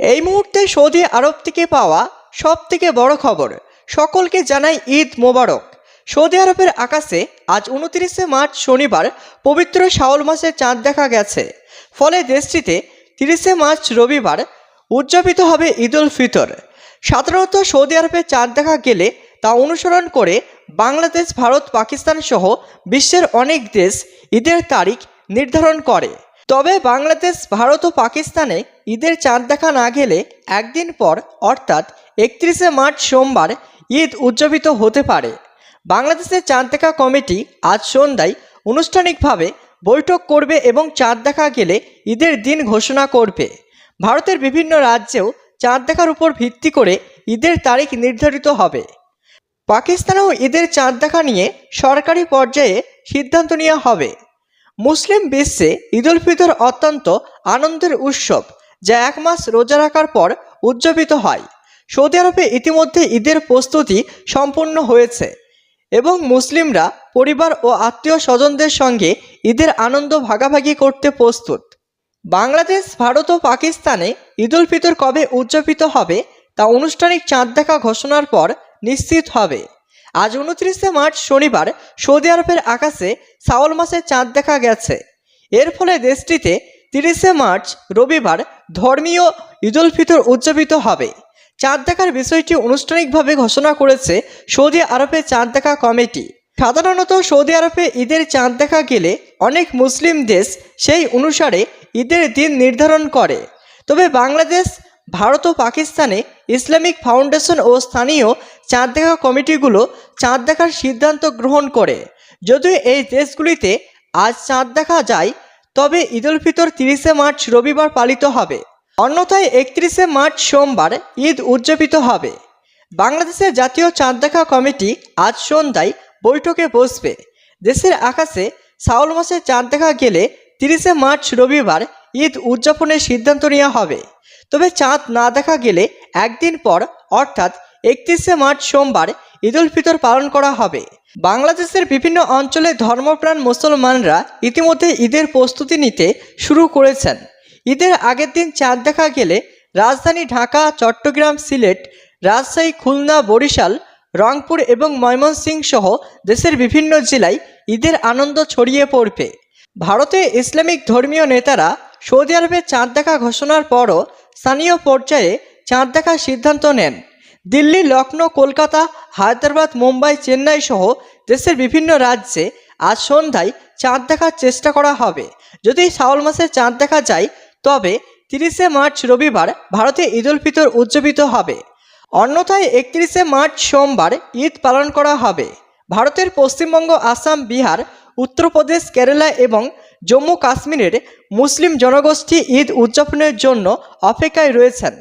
এই মুহূর্তে সৌদি আরব থেকে পাওয়া সব থেকে বড় খবর, সকলকে জানাই ঈদ মোবারক। সৌদি আরবের আকাশে আজ উনত্রিশে মার্চ শনিবার পবিত্র শাওল মাসে চাঁদ দেখা গেছে। ফলে দেশটিতে তিরিশে মার্চ রবিবার উদযাপিত হবে ঈদ উল ফিতর। সাধারণত সৌদি আরবে চাঁদ দেখা গেলে তা অনুসরণ করে বাংলাদেশ, ভারত, পাকিস্তান সহ বিশ্বের অনেক দেশ ঈদের তারিখ নির্ধারণ করে। তবে বাংলাদেশ, ভারত ও পাকিস্তানে ঈদের চাঁদ দেখা না গেলে একদিন পর, অর্থাৎ একত্রিশে মার্চ সোমবার, ঈদ উদযাপিত হতে পারে। বাংলাদেশের চাঁদ দেখা কমিটি আজ সন্ধ্যায় আনুষ্ঠানিকভাবে বৈঠক করবে এবং চাঁদ দেখা গেলে ঈদের দিন ঘোষণা করবে। ভারতের বিভিন্ন রাজ্যেও চাঁদ দেখার উপর ভিত্তি করে ঈদের তারিখ নির্ধারিত হবে। পাকিস্তানেও ঈদের চাঁদ দেখা নিয়ে সরকারি পর্যায়ে সিদ্ধান্ত নেওয়া হবে। মুসলিম বিশ্বে ঈদ উল ফিতর অত্যন্ত আনন্দের উৎসব, যা এক মাস রোজা রাখার পর উদযাপিত হয়। সৌদি আরবে ইতিমধ্যে ঈদের প্রস্তুতি সম্পূর্ণ হয়েছে এবং মুসলিমরা পরিবার ও আত্মীয় স্বজনদের সঙ্গে ঈদের আনন্দ ভাগাভাগি করতে প্রস্তুত। বাংলাদেশ, ভারত ও পাকিস্তানে ঈদ উল ফিতর কবে উদযাপিত হবে তা আনুষ্ঠানিক চাঁদ দেখা ঘোষণার পর নিশ্চিত হবে। আজ উনত্রিশে মার্চ শনিবার সৌদি আরবের আকাশে সাওল মাসে চাঁদ দেখা গেছে। এর ফলে দেশটিতে তিরিশে মার্চ রবিবার ধর্মীয় ঈদ উল ফিতর উদযাপিত হবে। চাঁদ দেখার বিষয়টি আনুষ্ঠানিকভাবে ঘোষণা করেছে সৌদি আরবে চাঁদ দেখা কমিটি। সাধারণত সৌদি আরবে ঈদের চাঁদ দেখা গেলে অনেক মুসলিম দেশ সেই অনুসারে ঈদের দিন নির্ধারণ করে। তবে বাংলাদেশ ভারত ও পাকিস্তানে ইসলামিক ফাউন্ডেশন ও স্থানীয় চাঁদ দেখা কমিটিগুলো চাঁদ দেখার সিদ্ধান্ত গ্রহণ করে। যদিও এই দেশগুলিতে আজ চাঁদ দেখা যায়, তবে ঈদ উল ফিতর তিরিশে মার্চ রবিবার পালিত হবে। অন্যথায় একত্রিশে মার্চ সোমবার ঈদ উদযাপিত হবে। বাংলাদেশের জাতীয় চাঁদ দেখা কমিটি আজ সন্ধ্যায় বৈঠকে বসবে। দেশের আকাশে শাওল মাসে চাঁদ দেখা গেলে তিরিশে মার্চ রবিবার ঈদ উদযাপনের সিদ্ধান্ত নেওয়া হবে। তবে চাঁদ না দেখা গেলে একদিন পর, অর্থাৎ একত্রিশে মার্চ সোমবার, ঈদ উল ফিতর পালন করা হবে। বাংলাদেশের বিভিন্ন অঞ্চলে ধর্মপ্রাণ মুসলমানরা ইতিমধ্যে ঈদের প্রস্তুতি নিতে শুরু করেছেন। ঈদের আগের দিন চাঁদ দেখা গেলে রাজধানী ঢাকা, চট্টগ্রাম, সিলেট, রাজশাহী, খুলনা, বরিশাল, রংপুর এবং ময়মনসিংহ সহ দেশের বিভিন্ন জেলায় ঈদের আনন্দ ছড়িয়ে পড়বে। ভারতে ইসলামিক ধর্মীয় নেতারা সৌদি আরবে চাঁদ দেখা ঘোষণার পরও স্থানীয় পর্যায়ে চাঁদ দেখার সিদ্ধান্ত নেন। দিল্লি লখনৌ কলকাতা, হায়দ্রাবাদ, মুম্বাই, চেন্নাই সহ দেশের বিভিন্ন রাজ্যে আজ সন্ধ্যায় চাঁদ দেখার চেষ্টা করা হবে। যদি শাওল মাসে চাঁদ দেখা যায়, তবে তিরিশে মার্চ রবিবার ভারতে ঈদ উল ফিতর উদযাপিত হবে। অন্যথায় একত্রিশে মার্চ সোমবার ঈদ পালন করা হবে। ভারতের পশ্চিমবঙ্গ, আসাম, বিহার, উত্তরপ্রদেশ, কেরালা এবং জম্মু কাশ্মীরের মুসলিম জনগোষ্ঠী ঈদ উদযাপনের জন্য অপেক্ষায় রয়েছেন।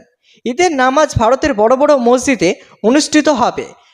ঈদের নামাজ ভারতের বড় বড় মসজিদে অনুষ্ঠিত হবে।